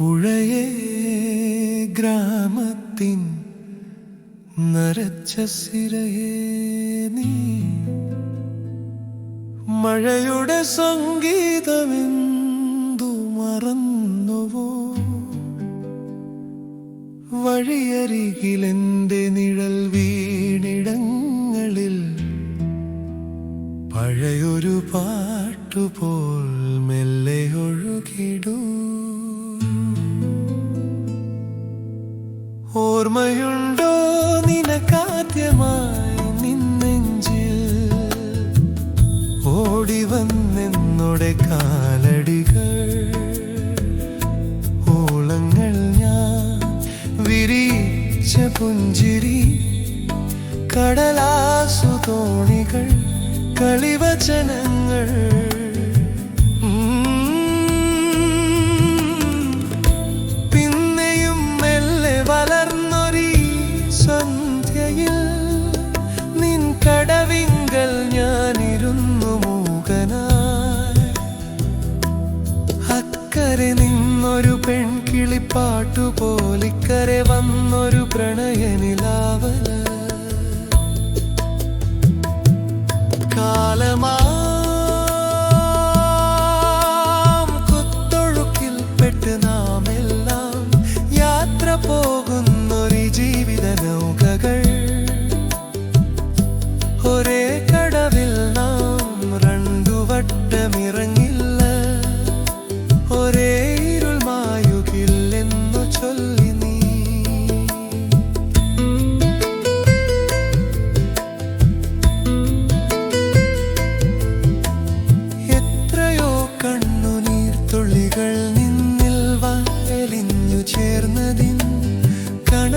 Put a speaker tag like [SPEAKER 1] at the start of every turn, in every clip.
[SPEAKER 1] പുഴയേ ഗ്രാമത്തിൻ നരച്ച സിരയെ നീ. മഴയുടെ സംഗീതമെന്തു മറന്നുവോ? വഴിയരികിലെന്റെ നിഴൽ വീണിടങ്ങളിൽ പഴയൊരു പാട്ടുപോൽ കാലടികൾ ഓളങ്ങൾ ഞാൻ വിരിച്ച പുഞ്ചിരി കടലാസു തോണികൾ കളിവചനങ്ങൾ. പെൺകിളിപ്പാട്ടു പോലിക്കരെ വന്നൊരു പ്രണയനിലാവല കാലമാം കുത്തൊഴുക്കിൽപ്പെട്ട് നാം എല്ലാം യാത്ര പോകുന്നൊരു ജീവിത നൗകകൾ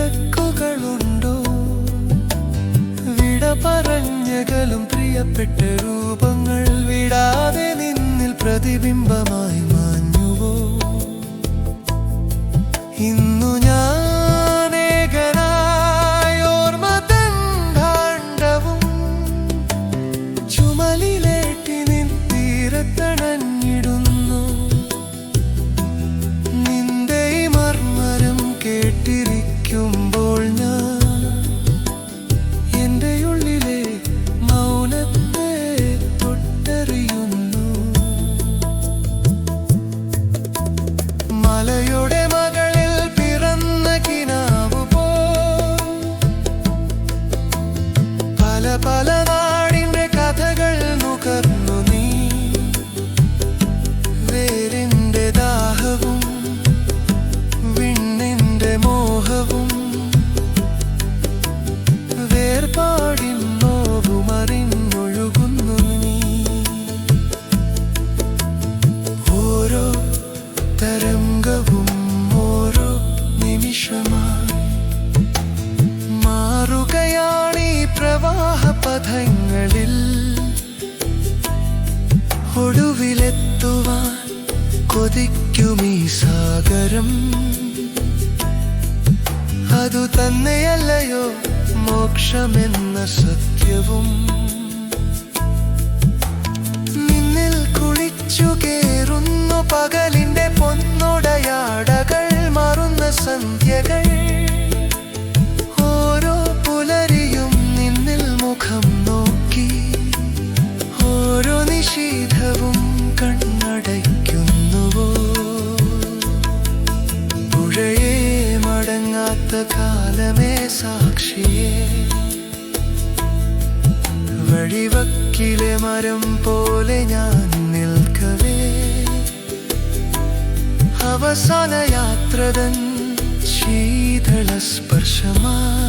[SPEAKER 1] കണക്കുകളുണ്ടോ വിട പറഞ്ഞകലും പ്രിയപ്പെട്ട രൂപങ്ങൾ വിടാതെ നിന്നിൽ പ്രതിബിംബമായി പല പ്രവാഹ പഥങ്ങളിൽ ഒടുവിലെത്തുവാൻ കൊതിക്കുമീ സാഗരം അതു തന്നെയല്ലയോ മോക്ഷമെന്ന സത്യവും നിന്നിൽ കുളിച്ചു കേറുന്നു പകലിന്റെ പൊന്നുടയാടകൾ മാറുന്ന സന്ധ്യകൾ വഴിവക്കിലെ മരം പോലെ ഞാൻ നിൽക്കവേ. അവസാന യാത്രതൻ ശീതള സ്പർശമായി